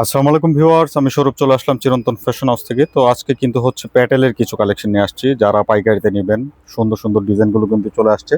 আসসালামু আলাইকুম ভিউয়ার্স, আমি সৌরভ চলে আসলাম চিরন্তন ফ্যাশন হাউস থেকে। তো আজকে কিন্তু হচ্ছে প্যাটেলের কিছু কালেকশন নিয়ে আসছি। যারা পাইকারিতে নেবেন, সুন্দর সুন্দর ডিজাইনগুলো কিন্তু চলে আসছে।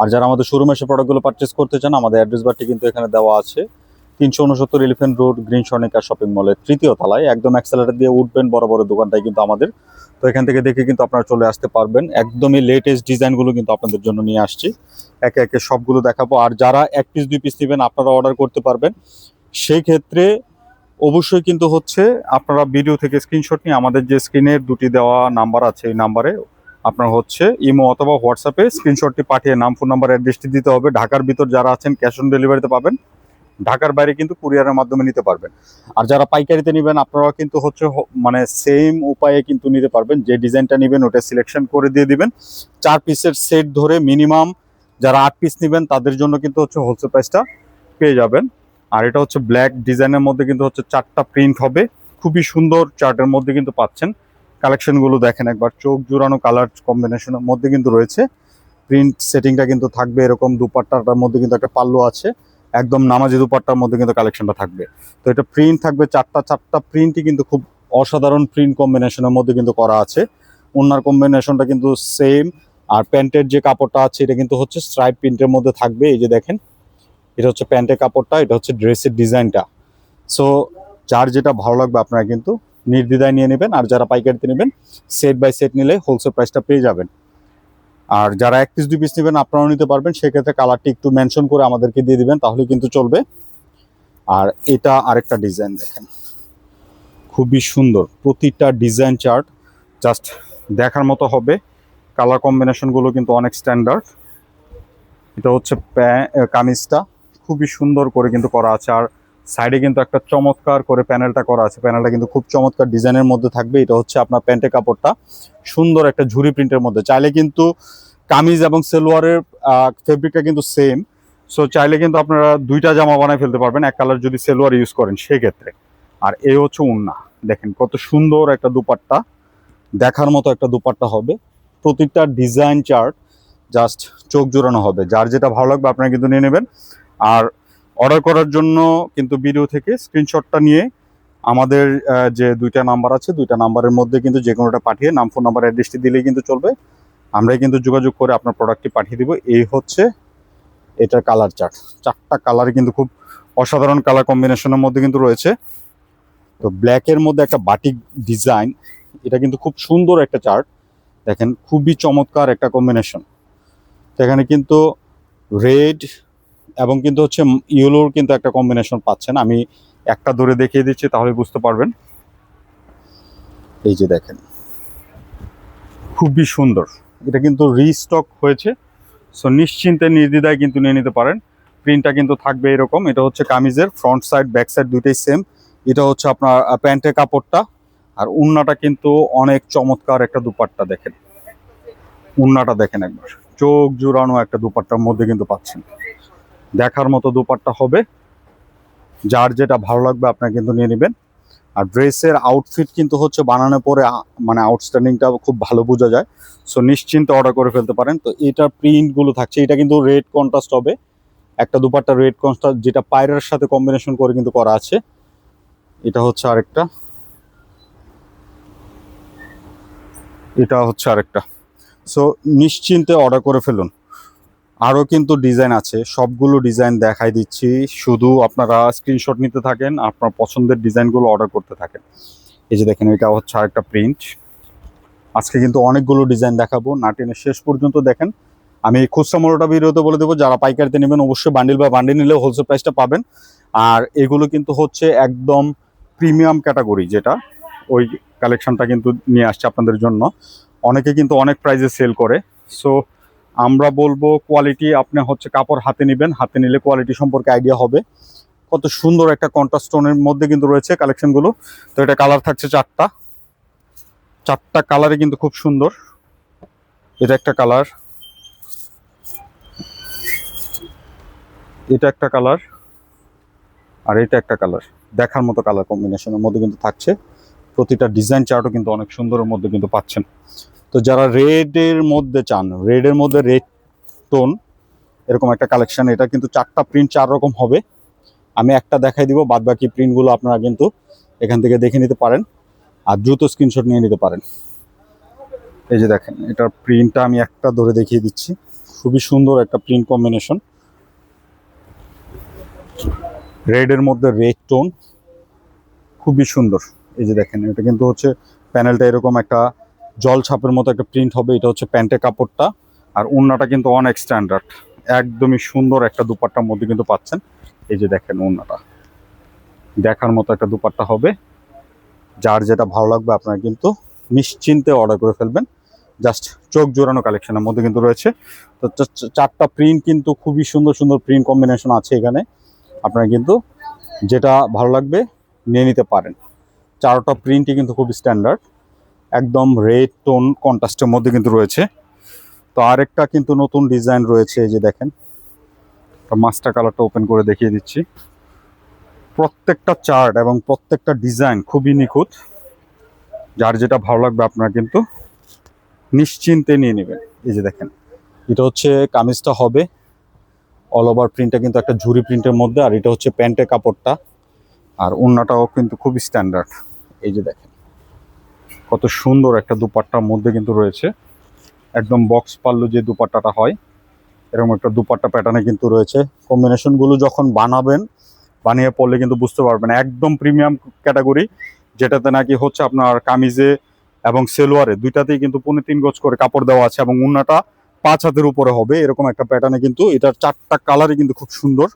আর যারা আমাদের শোরুমে এসে প্রোডাক্টগুলো পারচেস করতে চান, আমাদের অ্যাড্রেস বারটি কিন্তু এখানে দেওয়া আছে। তিনশো উনসত্তর elephant road green Swarnika shopping মলের তৃতীয় তলায়। একদম অ্যাক্সেলারেট দিয়ে উঠবেন, বড় বড় দোকানটাই কিন্তু আমাদের। তো এখান থেকে দেখে কিন্তু আপনারা চলে আসতে পারবেন। একদমই লেটেস্ট ডিজাইনগুলো কিন্তু আপনাদের জন্য নিয়ে আসছি। একে একে সবগুলো দেখাবো। আর যারা এক পিস দুই পিস নেবেন, আপনারা অর্ডার করতে পারবেন। সেই ক্ষেত্রে অবশ্যই কিন্তু হচ্ছে আপনারা ভিডিও থেকে স্ক্রিনশট নিয়ে আমাদের যে স্ক্রিনের দুটি দেওয়া নাম্বার আছে এই নাম্বারে আপনার হচ্ছে ইমো অথবা হোয়াটসঅ্যাপে স্ক্রিনশটটি পাঠিয়ে নাম ফোন নাম্বার অ্যাড্রেসটি দিতে হবে। ঢাকার ভিতর যারা আছেন ক্যাশ অন ডেলিভারিতে পাবেন। ঢাকার বাইরে কিন্তু কুরিয়ারের মাধ্যমে নিতে পারবেন। আর যারা পাইকারিতে নেবেন আপনারা কিন্তু হচ্ছে মানে সেম উপায়ে কিন্তু নিতে পারবেন। যে ডিজাইনটা নেবেন, ওটা সিলেকশন করে দিয়ে দিবেন। চার পিসের সেট ধরে মিনিমাম যারা আট পিস নেবেন, তাদের জন্য কিন্তু হচ্ছে হোলসেল প্রাইসটা পেয়ে যাবেন। আর এটা হচ্ছে ব্ল্যাক ডিজাইনের মধ্যে কিন্তু হচ্ছে চারটা প্রিন্ট হবে। খুবই সুন্দর চার্টের মধ্যে কিন্তু পাচ্ছেন। কালেকশনগুলো দেখেন একবার, চোখ জুড়ানো কালার কম্বিনেশনের মধ্যে কিন্তু রয়েছে। প্রিন্ট সেটিংটা কিন্তু থাকবে এরকম দুপাট্টাটার মধ্যে কিন্তু একটা পাল্লু আছে। একদম নামাজি দুপাট্টার মধ্যে কিন্তু কালেকশনটা থাকবে। তো এটা প্রিন্ট থাকবে, চারটা চারটা প্রিন্টই কিন্তু খুব অসাধারণ প্রিন্ট কম্বিনেশনের মধ্যে কিন্তু করা আছে। ওনার কম্বিনেশনটা কিন্তু সেম আর প্যান্টের যে কাপড়টা আছে, এটা কিন্তু হচ্ছে স্ট্রাইপ প্রিন্টের মধ্যে থাকবে। এই যে দেখেন এটা হচ্ছে প্যান্টের কাপড়টা, এটা হচ্ছে ড্রেসের ডিজাইনটা। সো যার যেটা ভালো লাগবে আপনারা কিন্তু নির্দ্বিধায় নিয়ে নেবেন, আর যারা পাইকারিতে নেবেন সেট বাই সেট নিলে হোলসেল প্রাইসটা পেয়ে যাবেন। আর যারা এক পিস দুই পিস নেবেন, আপনারাও নিতে পারবেন। সেক্ষেত্রে কালারটি একটু মেনশন করে আমাদেরকে দিয়ে দিবেন, তাহলে কিন্তু চলবে। আর এটা আরেকটা ডিজাইন দেখেন। খুবই সুন্দর। প্রতিটা ডিজাইন চার্ট জাস্ট দেখার মতো হবে। কালার কম্বিনেশনগুলো কিন্তু অনেক স্ট্যান্ডার্ড এটা হচ্ছে কামিজটা। খুবই সুন্দর করে কিন্তু করা আছে। আর সাইডে কিন্তু একটা চমৎকার করে প্যানেলটা করা আছে। প্যানেলটা কিন্তু খুব চমৎকার ডিজাইনের মধ্যে থাকবে। এটা হচ্ছে আপনার প্যান্টের কাপড়টা। সুন্দর একটা ঝুরি প্রিন্টের মধ্যে। চাইলে কিন্তু কামিজ এবং সেলোয়ারের ফেব্রিকটা কিন্তু সেম সো চাইলে কিন্তু আপনারা দুইটা জামা বানায় ফেলতে পারবেন। এক কালার যদি সেলোয়ার ইউজ করেন, সেক্ষেত্রে। আর এ হচ্ছে উন্না। দেখেন কত সুন্দর একটা দুপাট্টা। দেখার মতো একটা দুপাট্টা হবে। প্রতিটা ডিজাইন চার্ট জাস্ট চোখ জোড়ানো হবে। যার যেটা ভালো লাগবে, আপনারা কিন্তু নিয়ে নেবেন। আর অর্ডার করার জন্য কিন্তু ভিডিও থেকে স্ক্রিনশটটা নিয়ে আমাদের যে দুইটা নাম্বার আছে, দুইটা নাম্বারের মধ্যে কিন্তু যে কোনোটা পাঠিয়ে নাম ফোন নাম্বার অ্যাড্রেসটি দিলেই কিন্তু চলবে। আমরাই কিন্তু যোগাযোগ করে আপনার প্রোডাক্টটি পাঠিয়ে দিব। এই হচ্ছে এটার কালার চার্ট চারটা কালার কিন্তু খুব অসাধারণ কালার কম্বিনেশনের মধ্যে কিন্তু রয়েছে। তো ব্ল্যাকের মধ্যে একটা বাটিক ডিজাইন এটা কিন্তু খুব সুন্দর একটা চার্ট দেখেন, খুবই চমৎকার একটা কম্বিনেশন এখানে কিন্তু রেড এবং কিন্তু হচ্ছে ইয়েলোর কিন্তু একটা কম্বিনেশন পাচ্ছেন। আমি একটা ধরে দেখিয়ে দিচ্ছি, তাহলে বুঝতে পারবেন। এই যে দেখেন, খুবই সুন্দর। এটা কিন্তু রিস্টক হয়েছে। সো নিশ্চিন্তে, নির্দ্বিধায় কিন্তু নিয়ে নিতে পারেন। প্রিন্টটা কিন্তু থাকবে এরকম। এটা হচ্ছে কামিজের ফ্রন্ট সাইড ব্যাক সাইড দুইটাই সেম এটা হচ্ছে আপনার প্যান্টের কাপড়টা। আর উন্নাটা কিন্তু অনেক চমৎকার একটা দুপাট্টা দেখেন। উন্নাটা দেখেন একবার। চোখ জুড়ানো একটা দুপাট্টার মধ্যে কিন্তু পাচ্ছেন। দেখার মতো দুপাট্টা হবে। যার যেটা ভালো লাগবে আপনারা কিন্তু নিয়ে নেবেন। আর ড্রেসের আউটফিট কিন্তু হচ্ছে বানানোর পরে মানে আউটস্ট্যান্ডিংটা খুব ভালো বোঝা যায়। সো নিশ্চিন্তে অর্ডার করে ফেলতে পারেন। তো এটার প্রিন্টগুলো থাকছে। এটা কিন্তু রেড কন্ট্রাস্ট হবে। একটা দুপাট্টা রেড কন্ট্রাস্ট যেটা পায়রার সাথে কম্বিনেশন করে কিন্তু করা আছে। এটা হচ্ছে আরেকটা। এটা হচ্ছে আরেকটা। সো নিশ্চিন্তে অর্ডার করে ফেলুন। আরও কিন্তু ডিজাইন আছে। সবগুলো ডিজাইন দেখাই দিচ্ছি। শুধু আপনারা স্ক্রিনশট নিতে থাকেন, আপনার পছন্দের ডিজাইনগুলো অর্ডার করতে থাকেন। এই যে দেখেন, এটা হচ্ছে আরেকটা প্রিন্ট আজকে কিন্তু অনেকগুলো ডিজাইন দেখাবো। নাটিনের শেষ পর্যন্ত দেখেন। আমি খুচরা মূল্যটা ভিডিওতে বলে দেবো। যারা পাইকারিতে নেবেন, অবশ্যই বান্ডিল বা বান্ডিল নিলে হোলসেল প্রাইসটা পাবেন। আর এগুলো কিন্তু হচ্ছে একদম প্রিমিয়াম ক্যাটাগরি যেটা। ওই কালেকশনটা কিন্তু নিয়ে আসছে আপনাদের জন্য। অনেকে কিন্তু অনেক প্রাইসে সেল করে। সো আমরা বলব কোয়ালিটি আপনি হচ্ছে কাপড় হাতে নেবেন, হাতে নিলে কোয়ালিটি সম্পর্কে আইডিয়া হবে। কত সুন্দর একটা কন্ট্রাস্টোনের মধ্যে কিন্তু রয়েছে কালেকশনগুলো তো এটা কালার থাকছে চারটা। চারটা কালারে কিন্তু খুব সুন্দর। এটা একটা কালার এটা একটা কালার আর এটা একটা কালার দেখার মতো কালার কম্বিনেশনের মধ্যে কিন্তু থাকছে। প্রতিটা ডিজাইন চার্টও কিন্তু অনেক সুন্দরের মধ্যে কিন্তু পাচ্ছেন। তো যারা রেডের মধ্যে চান রেডের মধ্যে রেড টোন এরকম একটা কালেকশন এটা কিন্তু চারটা প্রিন্ট চার রকম হবে। আমি একটা দেখাই দিব বাদ বাকি প্রিন্টগুলো আপনারা কিন্তু এখান থেকে দেখে নিতে পারেন আর দ্রুত স্ক্রিনশট নিয়ে নিতে পারেন। এই যে দেখেন, এটার প্রিন্টটা আমি একটা ধরে দেখিয়ে দিচ্ছি। খুবই সুন্দর একটা প্রিন্ট কম্বিনেশন রেডের মধ্যে রেড টোন খুবই সুন্দর। এই যে দেখেন, এটা কিন্তু হচ্ছে প্যানেলটা এরকম একটা জল ছাপের মতো একটা প্রিন্ট হবে, এটা হচ্ছে প্যান্টের কাপড়টা। আর ওড়নাটা কিন্তু অনেক স্ট্যান্ডার্ড একদমই সুন্দর একটা দুপাট্টার মধ্যে কিন্তু পাচ্ছেন। এই যে দেখেন ওড়নাটা দেখার মতো একটা দুপাট্টা হবে। যার যেটা ভালো লাগবে আপনারা কিন্তু নিশ্চিন্তে অর্ডার করে ফেলবেন। জাস্ট চোখ জোড়ানো কালেকশনের মধ্যে কিন্তু রয়েছে। তো চারটা প্রিন্ট কিন্তু খুবই সুন্দর সুন্দর প্রিন্ট কম্বিনেশন আছে এখানে। আপনারা কিন্তু যেটা ভালো লাগবে নিয়ে নিতে পারেন। চারটা প্রিন্টই কিন্তু খুব স্ট্যান্ডার্ড একদম রেড টোন কন্ট্রাস্টের মধ্যে কিন্তু রয়েছে। তো আরেকটা কিন্তু নতুন ডিজাইন রয়েছে, এই যে দেখেন। মাস্টার কালারটা ওপেন করে দেখিয়ে দিচ্ছি। প্রত্যেকটা চার্ট এবং প্রত্যেকটা ডিজাইন খুবই নিখুঁত। যার যেটা ভালো লাগবে আপনারা কিন্তু নিশ্চিন্তে নিয়ে নেবেন। এই যে দেখেন, এটা হচ্ছে কামিজটা হবে। অল ওভার প্রিন্টটা কিন্তু একটা ঝুরি প্রিন্টের মধ্যে, আর এটা হচ্ছে প্যান্টের কাপড়টা। আর ওড়নাটাও কিন্তু খুবই স্ট্যান্ডার্ড এই যে দেখেন কত সুন্দর একটা দুপাট্টার মধ্যে কিন্তু রয়েছে। একদম বক্স পাল্লু যে দুপাট্টাটা হয়, এরকম একটা দুপাট্টা প্যাটার্নে কিন্তু রয়েছে। কম্বিনেশনগুলো যখন বানাবেন, বানিয়ে পড়লে কিন্তু বুঝতে পারবেন। একদম প্রিমিয়াম ক্যাটাগরি যেটাতে নাকি হচ্ছে আপনার কামিজে এবং সেলোয়ারে দুইটাতেই কিন্তু পনেরো তিন গজ করে কাপড় দেওয়া আছে এবং উন্নাটা পাঁচ হাতের উপরে হবে। এরকম একটা প্যাটার্নে কিন্তু এটার চারটা কালারই কিন্তু খুব সুন্দর।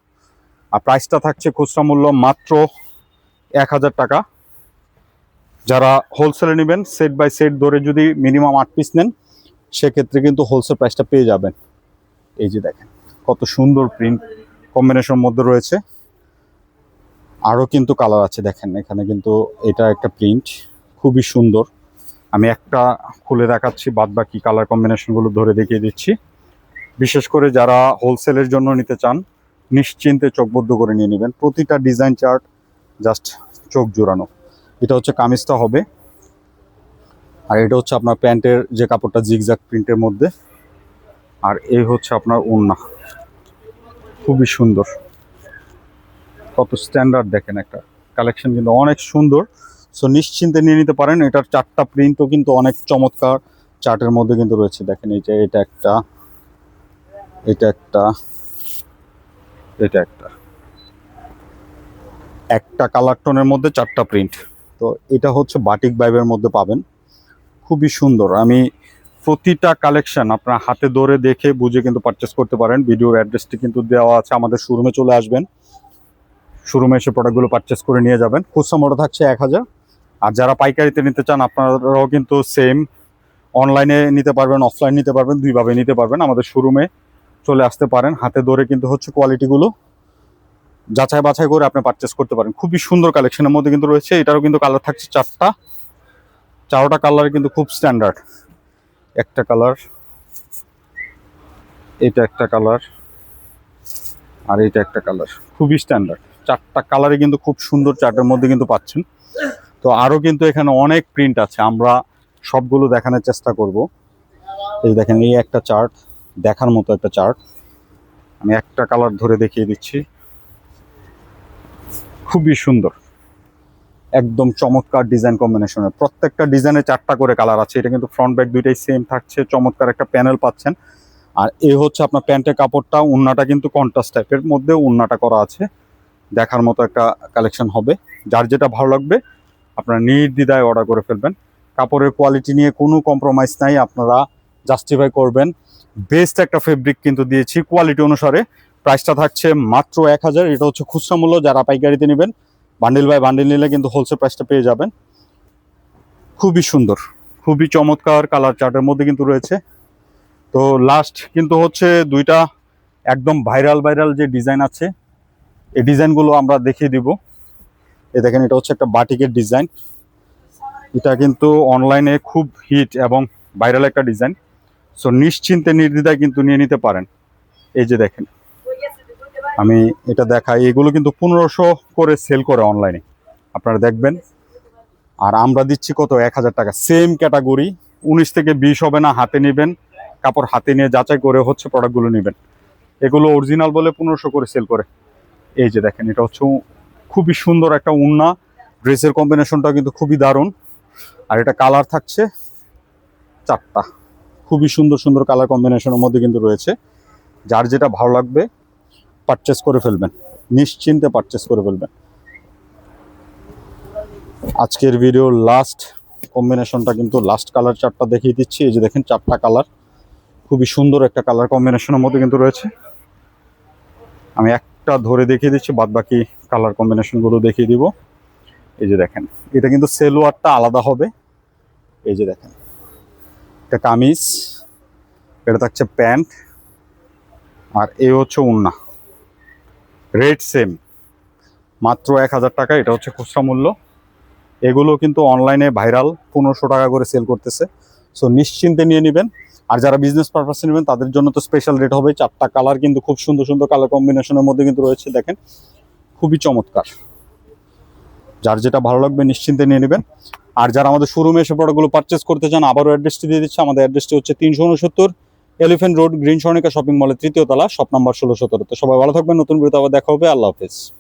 আর প্রাইসটা থাকছে খুচরা মূল্য মাত্র এক হাজার টাকা। যারা হোলসেলে নেবেন সেট বাই সেট ধরে যদি মিনিমাম আট পিস নেন, সেক্ষেত্রে কিন্তু হোলসেল প্রাইসটা পেয়ে যাবেন। এই যে দেখেন, কত সুন্দর প্রিন্ট কম্বিনেশন মধ্যে রয়েছে। আরও কিন্তু কালার আছে, দেখেন, এখানে কিন্তু এটা একটা প্রিন্ট খুবই সুন্দর। আমি একটা খুলে দেখাচ্ছি, বাদ বাকি কালার কম্বিনেশনগুলো ধরে দেখিয়ে দিচ্ছি। বিশেষ করে যারা হোলসেলের জন্য নিতে চান, নিশ্চিন্তে চোখবদ্ধ করে নিয়ে নেবেন। প্রতিটা ডিজাইন চার্ট জাস্ট চোখ জোড়ানো। এটা হচ্ছে কামিজটা হবে। আর এটা হচ্ছে আপনার প্যান্টের যে কাপড়টা জিগজ্যাগ প্রিন্টের মধ্যে। আর এই হচ্ছে আপনার ওড়না খুবই সুন্দর। কত স্ট্যান্ডার্ড দেখেন একটা। কালেকশন কিন্তু অনেক সুন্দর। সো নিশ্চিন্তে নিয়ে নিতে পারেন। এটার চারটা প্রিন্টও কিন্তু অনেক চমৎকার চার্টের মধ্যে কিন্তু রয়েছে। দেখেন এই যে এটা একটা এটা একটা এটা একটা। একটা কালার টোনের মধ্যে চারটা প্রিন্ট তো এটা হচ্ছে বাটিক বাইবের মধ্যে পাবেন। খুবই সুন্দর। আমি প্রতিটা কালেকশন আপনার হাতে ধরে দেখে বুঝে কিন্তু পারচেস করতে পারেন। ভিডিওর অ্যাড্রেসটি কিন্তু দেওয়া আছে, আমাদের শোরুমে চলে আসবেন। শোরুমে এসে প্রোডাক্টগুলো পারচেস করে নিয়ে যাবেন। খুচরা মোটা থাকছে এক হাজার। আর যারা পাইকারিতে নিতে চান, আপনারাও কিন্তু সেম অনলাইনে নিতে পারবেন অফলাইন নিতে পারবেন, দুইভাবে নিতে পারবেন। আমাদের শোরুমে চলে আসতে পারেন। হাতে ধরে কিন্তু হচ্ছে কোয়ালিটিগুলো যাচাই বাছাই করে আপনি পারচেস করতে পারেন। খুবই সুন্দর কালেকশনের মধ্যে কিন্তু রয়েছে। এটারও কিন্তু কালার থাকছে চারটা। চারোটা কালার কিন্তু খুব স্ট্যান্ডার্ড একটা কালার এটা একটা কালার আর এটা একটা কালার খুবই স্ট্যান্ডার্ড চারটা কালারে কিন্তু খুব সুন্দর চার্টের মধ্যে কিন্তু পাচ্ছেন। তো আরও কিন্তু এখানে অনেক প্রিন্ট আছে। আমরা সবগুলো দেখানোর চেষ্টা করব। এই দেখেন, এই একটা চার্ট দেখার মতো একটা চার্ট আমি একটা কালার ধরে দেখিয়ে দিচ্ছি। খুবই সুন্দর। একদম চমৎকার ডিজাইন কম্বিনেশনের প্রত্যেকটা ডিজাইনে চারটা করে কালার আছে। এটা কিন্তু ফ্রন্ট ব্যাক দুইটাই সেম থাকছে। চমৎকার একটা প্যানেল পাচ্ছেন। আর এ হচ্ছে আপনার প্যান্টের কাপড়টা। উন্নাটা কিন্তু কন্ট্রাস্ট টাইপের মধ্যে উন্নাটা করা আছে। দেখার মতো একটা কালেকশন হবে। যার যেটা ভালো লাগবে, আপনারা নির্দ্বিধায় অর্ডার করে ফেলবেন। কাপড়ের কোয়ালিটি নিয়ে কোনো কম্প্রোমাইজ নাই। আপনারা জাস্টিফাই করবেন। বেস্ট একটা ফেব্রিক কিন্তু দিয়েছি। কোয়ালিটি অনুসারে প্রাইসটা থাকছে মাত্র এক হাজার। এটা হচ্ছে খুচরা মূল্য, যারা পাইকারিতে নেবেন বান্ডিল বাই বান্ডিল নিলে কিন্তু হোলসেল প্রাইসটা পেয়ে যাবেন। খুবই সুন্দর, খুবই চমৎকার কালার চার্টের মধ্যে কিন্তু রয়েছে। তো লাস্ট কিন্তু হচ্ছে দুইটা একদম ভাইরাল ভাইরাল যে ডিজাইন আছে, এই ডিজাইনগুলো আমরা দেখিয়ে দিব। এ দেখেন, এটা হচ্ছে একটা বাটিকের ডিজাইন এটা কিন্তু অনলাইনে খুব হিট এবং ভাইরাল একটা ডিজাইন সো নিশ্চিন্তে নির্দ্বিধায় কিন্তু নিয়ে নিতে পারেন। এই যে দেখেন আমি এটা দেখাই। এগুলো কিন্তু পনেরোশো করে সেল করে অনলাইনে আপনারা দেখবেন। আর আমরা দিচ্ছি কত? এক হাজার টাকা। সেম ক্যাটাগরি উনিশ থেকে বিশ হবে না, হাতে নেবেন। কাপড় হাতে নিয়ে যাচাই করে হচ্ছে প্রোডাক্টগুলো নেবেন। এগুলো অরিজিনাল বলে পনেরোশো করে সেল করে। এই যে দেখেন, এটা হচ্ছে খুবই সুন্দর একটা উন্না। ড্রেসের কম্বিনেশনটা কিন্তু খুবই দারুণ। আর এটা কালার থাকছে চারটা। খুবই সুন্দর সুন্দর কালার কম্বিনেশনের মধ্যে কিন্তু রয়েছে। যার যেটা ভালো লাগবে পারচেস করে ফেলবেন। নিশ্চিন্তে পারচেস করে ফেলবেন। আজকের ভিডিও লাস্ট কম্বিনেশনটা কিন্তু লাস্ট কালার চারটা দেখিয়ে দিচ্ছি। এই যে দেখেন চারটা কালার খুবই সুন্দর একটা কালার কম্বিনেশনের মধ্যে কিন্তু রয়েছে। আমি একটা ধরে দেখিয়ে দিচ্ছি বাদ বাকি কালার কম্বিনেশনগুলো দেখিয়ে দিব। এই যে দেখেন, এটা কিন্তু সেলোয়ারটা আলাদা হবে। এই যে দেখেন, এটা কামিজ, এটা থাকছে প্যান্ট, আর এ হচ্ছে উন্না। Rate same. মাত্র এক হাজার টাকা, এটা হচ্ছে খুচরা মূল্য। এগুলো কিন্তু অনলাইনে ভাইরাল, পনেরোশো টাকা করে সেল করতেছে। সো নিশ্চিন্তে নিয়ে নেবেন। আর যারা বিজনেস পারপাসে নেবেন, তাদের জন্য তো স্পেশাল রেট হবে। চারটা কালার কিন্তু খুব সুন্দর সুন্দর কালার কম্বিনেশনের মধ্যে কিন্তু রয়েছে, দেখেন। খুবই চমৎকার। যার যেটা ভালো লাগবে, নিশ্চিন্তে নিয়ে নেবেন। আর যারা আমাদের শোরুমে এসে প্রোডাক্টগুলো পারচেস করতে চান, আবারও অ্যাড্রেসটি দিয়ে দিচ্ছে। আমাদের অ্যাড্রেসটি হচ্ছে তিনশো উনসত্তর elephant road, green Swarnika shopping মলের তৃতীয় তলা, শপ নাম্বার ষোলো সতেরোতে। সবাই ভালো থাকবেন, নতুন ভিডিওতে আবার দেখা হবে। আল্লাহ হাফেজ।